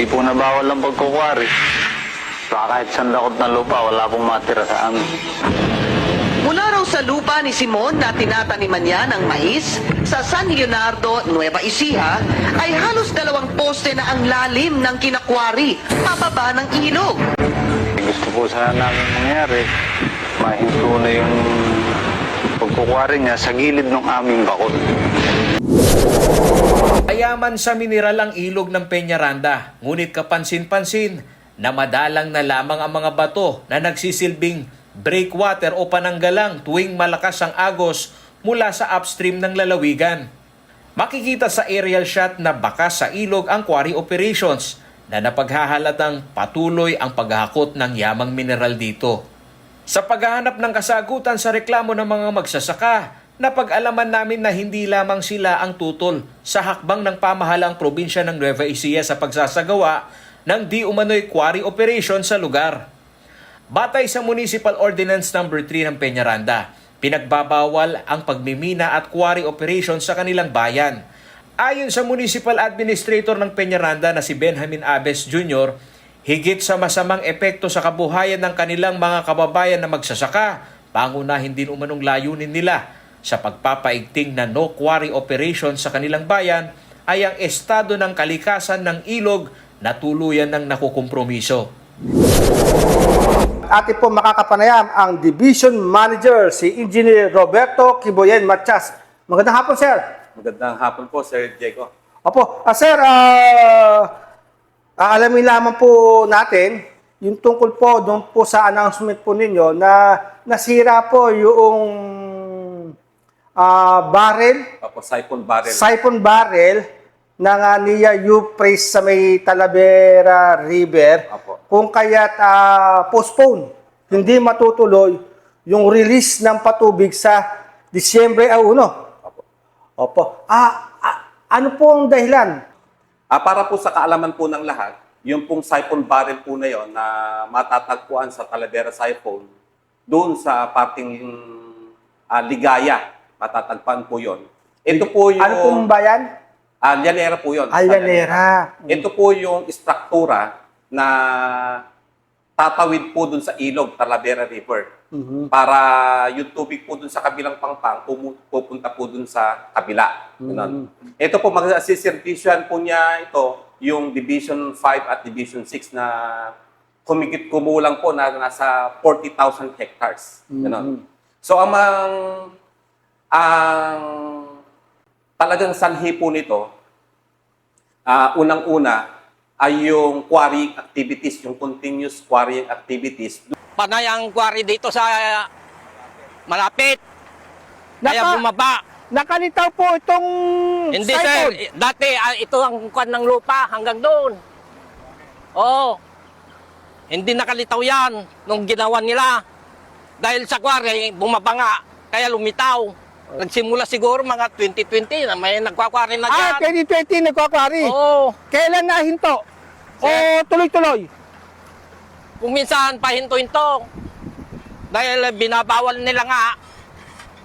Hindi po nabawal ang pagkukwari. Baka kahit sandakot na lupa, wala pong matira sa amin. Mula raw sa lupa ni Simon na tinataniman niya ng mais sa San Leonardo, Nueva Ecija, ay halos dalawang poste na ang lalim ng kinakwari pababa ng ilog. Gusto po sana namin mangyari, mahinto na yung pagkukwari niya sa gilid ng aming bakod. Ayaman sa mineral ang ilog ng Peñaranda, ngunit kapansin-pansin na madalang na lamang ang mga bato na nagsisilbing breakwater o pananggalang tuwing malakas ang agos mula sa upstream ng lalawigan. Makikita sa aerial shot na bakas sa ilog ang quarry operations na napaghahalatang patuloy ang paghahakot ng yamang mineral dito. Sa paghahanap ng kasagutan sa reklamo ng mga magsasaka, napag-alaman namin na hindi lamang sila ang tutol sa hakbang ng pamahalang probinsya ng Nueva Ecija sa pagsasagawa ng di umano'y quarry operation sa lugar. Batay sa Municipal Ordinance No. 3 ng Peñaranda, pinagbabawal ang pagmimina at quarry operation sa kanilang bayan. Ayon sa Municipal Administrator ng Peñaranda na si Benjamin Abes Jr., higit sa masamang epekto sa kabuhayan ng kanilang mga kababayan na magsasaka, pangunahin din umanong layunin nila sa pagpapaigting na no quarry operation sa kanilang bayan ay ang estado ng kalikasan ng ilog na tuluyan ng nakukompromiso. Ate po makakapanayam ang Division Manager, si Engineer Roberto Kiboyen Matias. Magandang hapon, sir. Magandang hapon po, Sir Diego. Opo, ah, sir, ah, aalamin lamang po natin yung tungkol po doon po sa announcement po ninyo na nasira po yung ah, barrel, Opo, siphon barrel. siphon barrel ng uh, Nia U-Praise sa may Talavera River Opo. kung kaya't ah, postpone, hindi matutuloy yung release ng patubig sa Disyembre 1. Opo. Opo. Ah, ah, ano po ang dahilan? Ah, para po sa kaalaman po ng lahat, yung pong siphon barrel po na yon na matatagpuan sa Talavera Siphon, doon sa parting ah, Ligaya, matatagpuan po yon. Ito po yung... Ano pong bayan? Llanera po yun. Alyanera. Ito po yung struktura na tatawid po dun sa ilog, Talavera River. Para yung tubig po dun sa kabilang pangpang, pupunta po dun sa kabila. Ganon. Ito po, mag-assisservisyon po niya ito, yung Division 5 at Division 6 na kumigit kumulang po na nasa 40,000 hectares. Ganon. So, ang, mang- ang talagang sanhi po nito, ah, unang-una, ay yung quarrying activities, yung continuous quarrying activities. panay ang quarry dito sa malapit. Kaya Naka- bumaba. Nakalitaw po itong Hindi sir, dati ah, ito ang kwan ng lupa hanggang doon. Oo. Hindi nakalitaw yan nung ginawa nila. Dahil sa quarry, bumaba nga. Kaya lumitaw. Nagsimula siguro mga 2020 na may nagkwakwari na Ah, dyan. 2020 nagkakwari. Oo. Kailan na hinto? O Sir. tuloy-tuloy? Kung minsan pahinto-hinto. Dahil binabawal nila nga.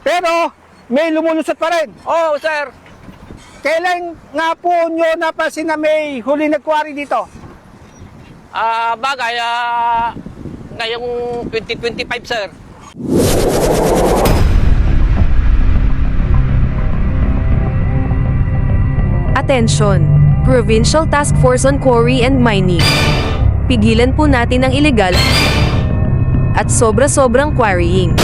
Pero may lumulusot pa rin. Oo, sir. Kailan nga po nyo napansin na may huli nagkwari dito? Ah, bagay, ah, ngayong 2025, sir. Attention! Provincial Task Force on Quarry and Mining. Pigilan po natin ang illegal at sobra-sobrang quarrying.